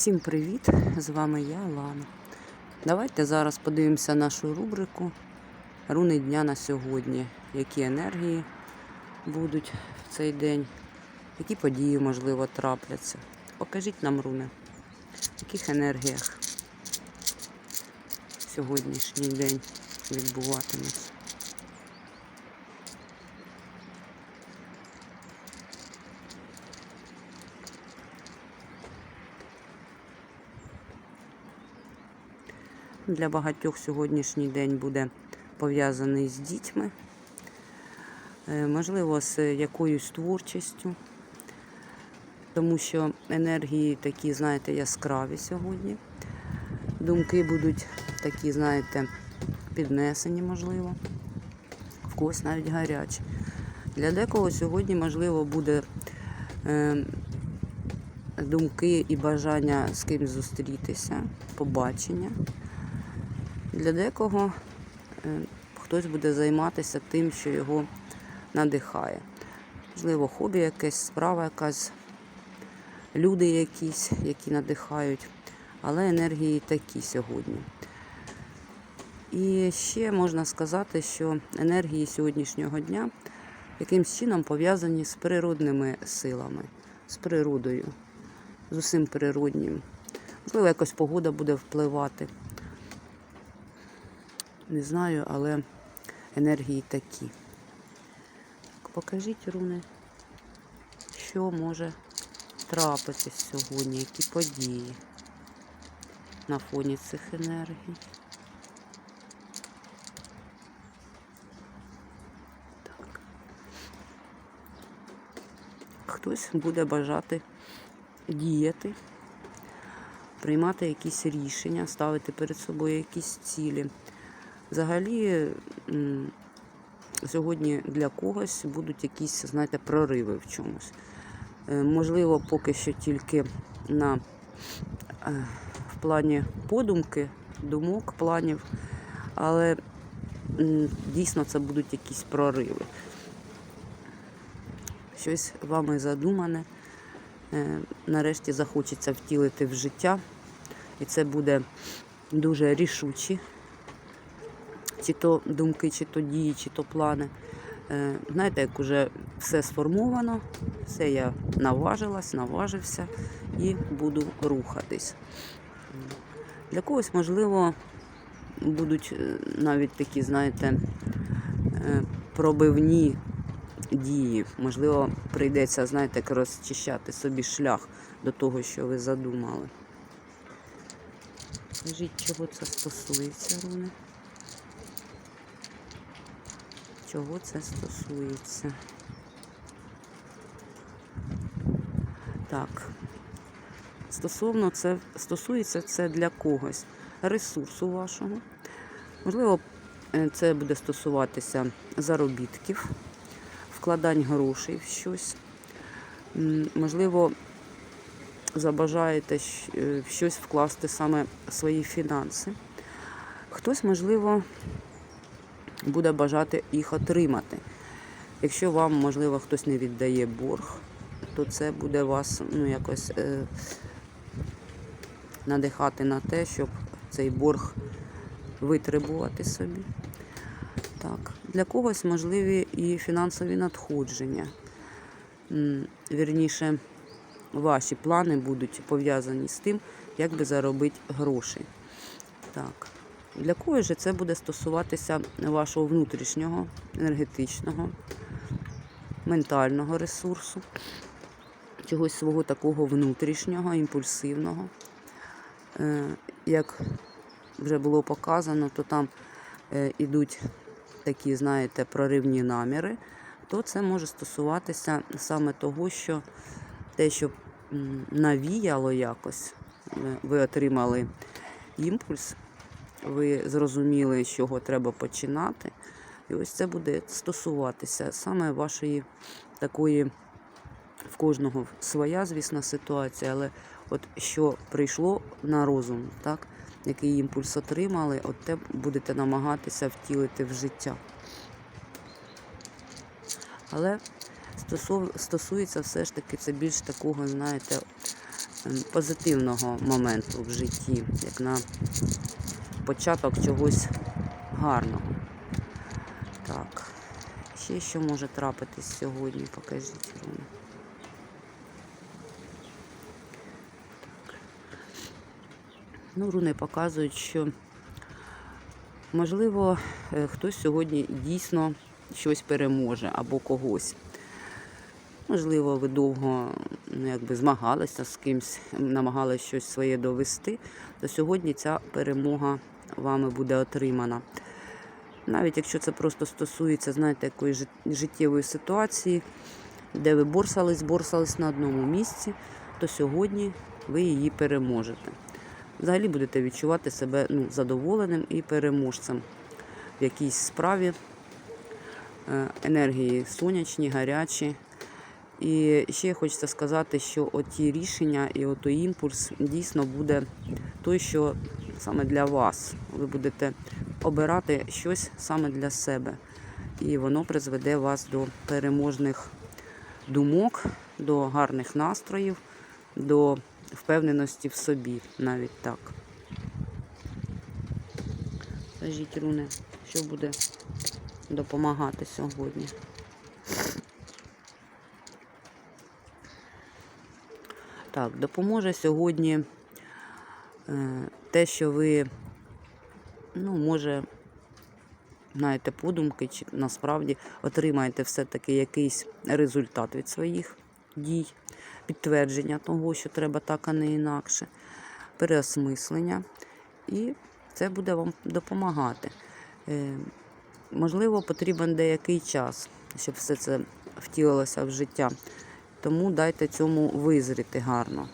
Всім привіт! З вами я, Лана. Давайте зараз подивимося нашу рубрику Руни дня на сьогодні. Які енергії будуть в цей день, які події, можливо, трапляться. Покажіть нам руни, в яких енергіях сьогоднішній день відбуватиметься. Для багатьох сьогоднішній день буде пов'язаний з дітьми, е, можливо, з якоюсь творчістю, тому що енергії такі, знаєте, яскраві сьогодні. Думки будуть такі, знаєте, піднесені, можливо, в когось навіть гарячі. Для декого сьогодні, можливо, буде е, думки і бажання з кимось зустрітися, побачення. Для декого е, хтось буде займатися тим, що його надихає. Можливо, хобі якесь, справа якась, люди якісь, які надихають, але енергії такі сьогодні. І ще можна сказати, що енергії сьогоднішнього дня якимсь чином пов'язані з природними силами, з природою, з усім природнім. Можливо, якось погода буде впливати. Не знаю, але енергії такі. Так, Покажіть, руни, що може трапитись сьогодні, які події на фоні цих енергій. Так. Хтось буде бажати діяти, приймати якісь рішення, ставити перед собою якісь цілі. Взагалі, сьогодні для когось будуть якісь, знаєте, прориви в чомусь. Е, Можливо, поки що тільки на, е, в плані подумки, думок, планів, але дійсно це будуть якісь прориви. Щось вами задумане, е, нарешті захочеться втілити в життя, і це буде дуже рішучі чи то думки, чи то дії, чи то плани. Е, Знаєте, як уже все сформовано, все я наважилась, наважився і буду рухатись. Для когось, можливо, будуть е, навіть такі, знаєте, е, пробивні дії. Можливо, прийдеться, знаєте, розчищати собі шлях до того, що ви задумали. Скажіть, чого це стосується, Руни? Чого це стосується. Так. Стосовно це стосується це для когось ресурсу вашого. Можливо, е, це буде стосуватися заробітків, вкладань грошей в щось. Можливо, забажаєте е, в щось вкласти саме свої фінанси. Хтось, можливо, буде бажати їх отримати. Якщо вам, можливо, хтось не віддає борг, то це буде вас ну, якось е, надихати на те, щоб цей борг витребувати собі. Так. Для когось можливі і фінансові надходження. Вірніше, ваші плани будуть пов'язані з тим, як би заробити гроші. Так. Для когось же це буде стосуватися вашого внутрішнього, енергетичного, ментального ресурсу, чогось свого такого внутрішнього, імпульсивного. Е, Як вже було показано, то там е, ідуть такі, знаєте, проривні наміри, то це може стосуватися саме того, що те, що навіяло якось, е, ви отримали імпульс ви зрозуміли, з чого треба починати. І ось це буде стосуватися саме вашої такої, в кожного своя, звісно, ситуація, але от що прийшло на розум, так, який імпульс отримали, от те будете намагатися втілити в життя. Але стосується все ж таки це більш такого, знаєте, ем, позитивного моменту в житті, як на початок чогось гарного. Так, ще що може трапитись сьогодні, покажіть руни. Ну, руни показують, що можливо е, хтось сьогодні дійсно щось переможе або когось. Можливо, ви довго ну, якби, змагалися з кимсь, намагалися щось своє довести, то сьогодні ця перемога вами буде отримана. Навіть якщо це просто стосується, знаєте, якоїсь життєвої ситуації, де ви борсались, борсались на одному місці, то сьогодні ви її переможете. Взагалі будете відчувати себе ну, задоволеним і переможцем в якійсь справі. Е, Енергії сонячні, гарячі. І ще хочеться сказати, що оті рішення і отой імпульс дійсно буде той, що саме для вас. Ви будете обирати щось саме для себе. І воно призведе вас до переможних думок, до гарних настроїв, до впевненості в собі, навіть так. Скажіть, Руне, що буде допомагати сьогодні? Так, допоможе сьогодні е, те, що ви, ну, може, знаєте, подумки, чи насправді отримаєте все-таки якийсь результат від своїх дій, підтвердження того, що треба так, а не інакше, переосмислення. І це буде вам допомагати. Е, Можливо, потрібен деякий час, щоб все це втілилося в життя. Тому дайте цьому визріти гарно.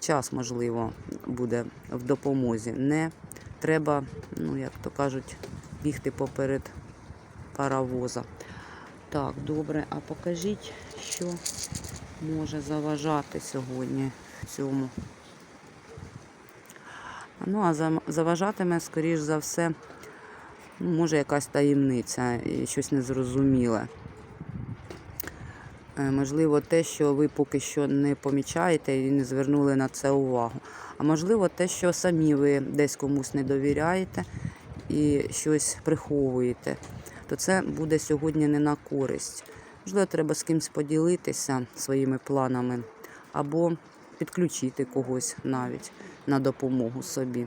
Час, можливо, буде в допомозі. Не треба, ну, як то кажуть, бігти поперед паровоза. Так, добре, а покажіть, що може заважати сьогодні в цьому. Ну, а заважатиме, скоріш за все, ну, може якась таємниця щось незрозуміле. Е, Можливо, те, що ви поки що не помічаєте і не звернули на це увагу. А можливо, те, що самі ви десь комусь не довіряєте і щось приховуєте, то це буде сьогодні не на користь. Можливо, треба з кимось поділитися своїми планами або підключити когось навіть на допомогу собі.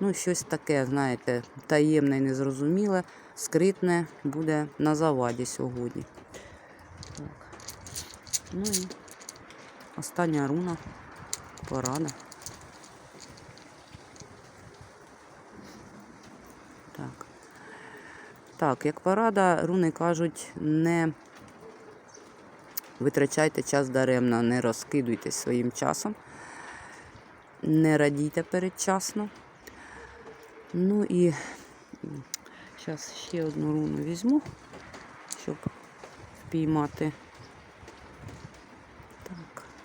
Ну, щось таке, знаєте, таємне і незрозуміле, скритне буде на заваді сьогодні. Так. Ну і остання руна, порада. Так. Так, як порада, руни кажуть, не витрачайте час даремно, не розкидуйтесь своїм часом, не радійте передчасно. Ну і зараз ще одну руну візьму, щоб впіймати.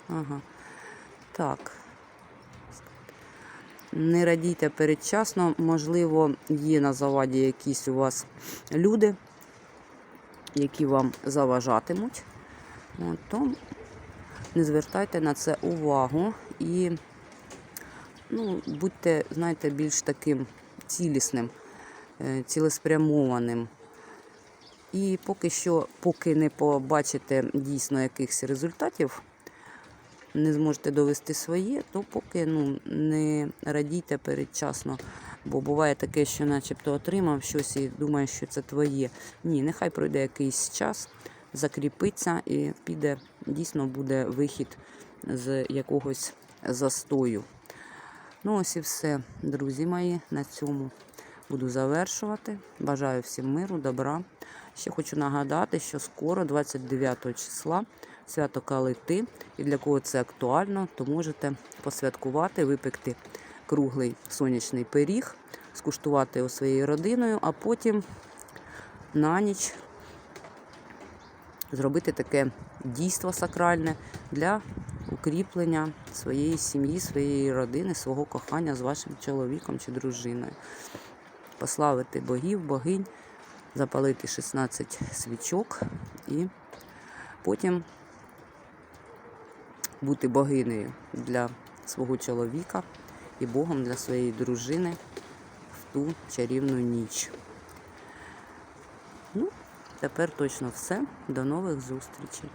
Ага. Так. Не радійте передчасно, можливо, є на заваді якісь у вас люди, які вам заважатимуть. От, то не звертайте на це увагу і ну, будьте, знаєте, більш таким цілісним, е, цілеспрямованим. І поки що, поки не побачите дійсно якихось результатів, не зможете довести своє, то поки ну, не радійте передчасно. Бо буває таке, що начебто отримав щось і думаєш, що це твоє. Ні, нехай пройде якийсь час, закріпиться і піде, дійсно буде вихід з якогось застою. Ну, ось і все, друзі мої, на цьому буду завершувати. Бажаю всім миру, добра. Ще хочу нагадати, що скоро, 29 числа, свято Калити. І для кого це актуально, то можете посвяткувати, випекти круглий сонячний пиріг, скуштувати його своєю родиною, а потім на ніч зробити таке дійство сакральне для укріплення своєї сім'ї, своєї родини, свого кохання з вашим чоловіком чи дружиною. Пославити богів, богинь, запалити 16 свічок і потім бути богинею для свого чоловіка і Богом для своєї дружини в ту чарівну ніч. Ну, тепер точно все. До нових зустрічей.